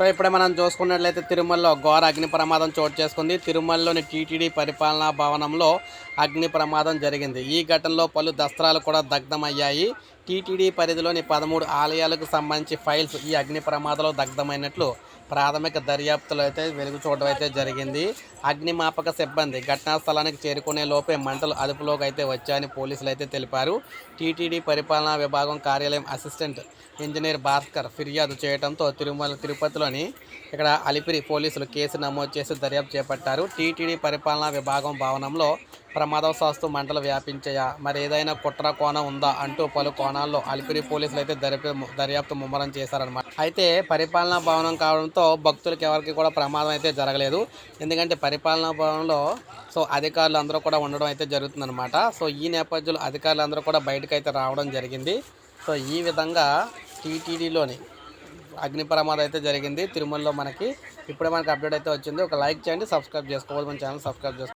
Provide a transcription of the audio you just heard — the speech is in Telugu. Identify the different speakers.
Speaker 1: సో ఇప్పుడే మనం చూసుకున్నట్లయితే తిరుమలలో ఘోర అగ్ని ప్రమాదం చోటు చేసుకుంది. తిరుమలలోని టీటీడీ పరిపాలనా భవనంలో అగ్ని ప్రమాదం జరిగింది. ఈ ఘటనలో పలు దస్త్రాలు కూడా దగ్ధమయ్యాయి. టీటీడీ పరిధిలోని పదమూడు ఆలయాలకు సంబంధించి ఫైల్స్ ఈ అగ్ని ప్రమాదంలో దగ్ధమైనట్లు ప్రాథమిక దర్యాప్తులో అయితే వెలుగు చూడడం అయితే జరిగింది. అగ్నిమాపక సిబ్బంది ఘటనా స్థలానికి చేరుకునే లోపే మంటలు అదుపులోకి అయితే వచ్చాయని పోలీసులు అయితే తెలిపారు. టీటీడీ పరిపాలనా విభాగం కార్యాలయం అసిస్టెంట్ ఇంజనీర్ భాస్కర్ ఫిర్యాదు చేయడంతో తిరుమల తిరుపతిలోని ఇక్కడ అలిపిరి పోలీసులు కేసు నమోదు చేసి దర్యాప్తు చేపట్టారు. టీటీడీ పరిపాలనా విభాగం భవనంలో ప్రమాదవశాస్తు మంటలు వ్యాపించాయా? మరి ఏదైనా కుట్ర కోణం ఉందా అంటూ పలు కోణాల్లో అలిపిరి పోలీసులు అయితే దర్యాప్తు దర్యాప్తు ముమ్మరం చేశారనమాట అయితే పరిపాలనా భవనం కావడంతో భక్తులకు ఎవరికి కూడా ప్రమాదం అయితే జరగలేదు. ఎందుకంటే పరిపాలనా భవనంలో సో అధికారులు అందరూ కూడా ఉండడం అయితే జరుగుతుందన్నమాట. సో ఈ నేపథ్యంలో అధికారులు అందరూ కూడా బయటకు అయితే రావడం జరిగింది. సో ఈ విధంగా టీటీడీలోని అగ్ని ప్రమాదం అయితే జరిగింది. తిరుమలలో మనకి ఇప్పుడే మనకి అప్డేట్ అయితే వచ్చింది. ఒక లైక్ చేయండి సబ్స్క్రైబ్ చేసుకోవాలి. మన ఛానల్ సబ్స్క్రైబ్ చేసుకోవాలి